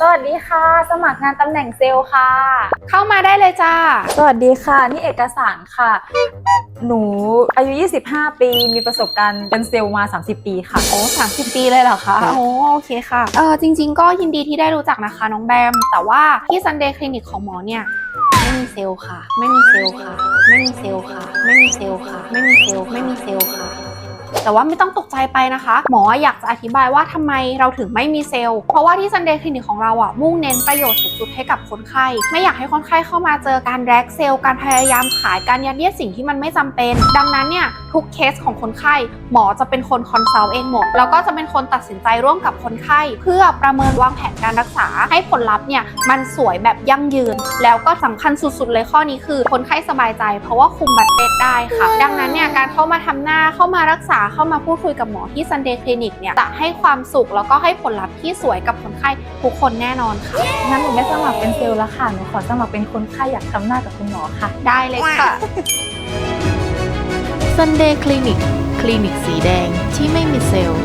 สวัสดีค่ะ สมัครงานตำแหน่งเซลล์ค่ะ เข้ามาได้เลยจ้า สวัสดีค่ะ นี่เอกสารค่ะ หนูอายุ 25 ปี มีประสบการณ์เป็นเซลล์มา 30 ปีค่ะ โอ้สามสิบปีเลยเหรอคะค่ะโอ้โอเคค่ะ เออจริง ๆ ก็ยินดีที่ได้รู้จักนะคะน้องแบม แต่ว่าที่ Sunday Clinic ของหมอเนี่ย ไม่มีเซลล์ค่ะ ไม่มีเซลล์ค่ะ ไม่มีเซลล์ค่ะ ไม่มีเซลล์ค่ะ ไม่มีเซลล์ ไม่มีเซลล์ค่ะ แต่ว่าไม่ต้องตกใจไปนะคะ หมออยากจะอธิบายว่าทำไมเราถึงไม่มีเซลล์ เพราะว่าที่ Sunday Clinic ของเราอะมุ่งเน้นประโยชน์สูงสุดให้กับคนไข้ ไม่อยากให้คนไข้เข้ามาเจอการแรกเซลล์ การพยายามขายการยัดเยียดสิ่งที่มันไม่จำเป็น ดังนั้นเนี่ยทุกเคสของคนไข้หมอจะเป็นคนคอนซัลท์เองหมด แล้วก็จะเป็นคนตัดสินใจร่วมกับคนไข้ เพื่อประเมินวางแผนการรักษาให้ผลลัพธ์เนี่ยมันสวยแบบยั่งยืน แล้วก็สำคัญสุดๆเลยข้อนี้คือ คนไข้สบายใจ เพราะว่าคุมบัตรเจ็ตได้ค่ะ ดังนั้นเนี่ยการเข้ามาทำหน้าเข้ามารักษาเข้ามาพูดคุยกับหมอที่ Sunday Clinic เนี่ยจะให้ความสุขแล้วก็ให้ผลลัพธ์ที่สวยกับคนไข้ทุกคนแน่นอนค่ะ งั้นหนูไม่สมัครเป็นเซลล์แล้วค่ะ หนูขอสมัครเป็นคนไข้อยากทำหน้ากับคุณหมอค่ะ ได้เลยค่ะ Sunday Clinic คลินิกสีแดงที่ไม่มีเซลล์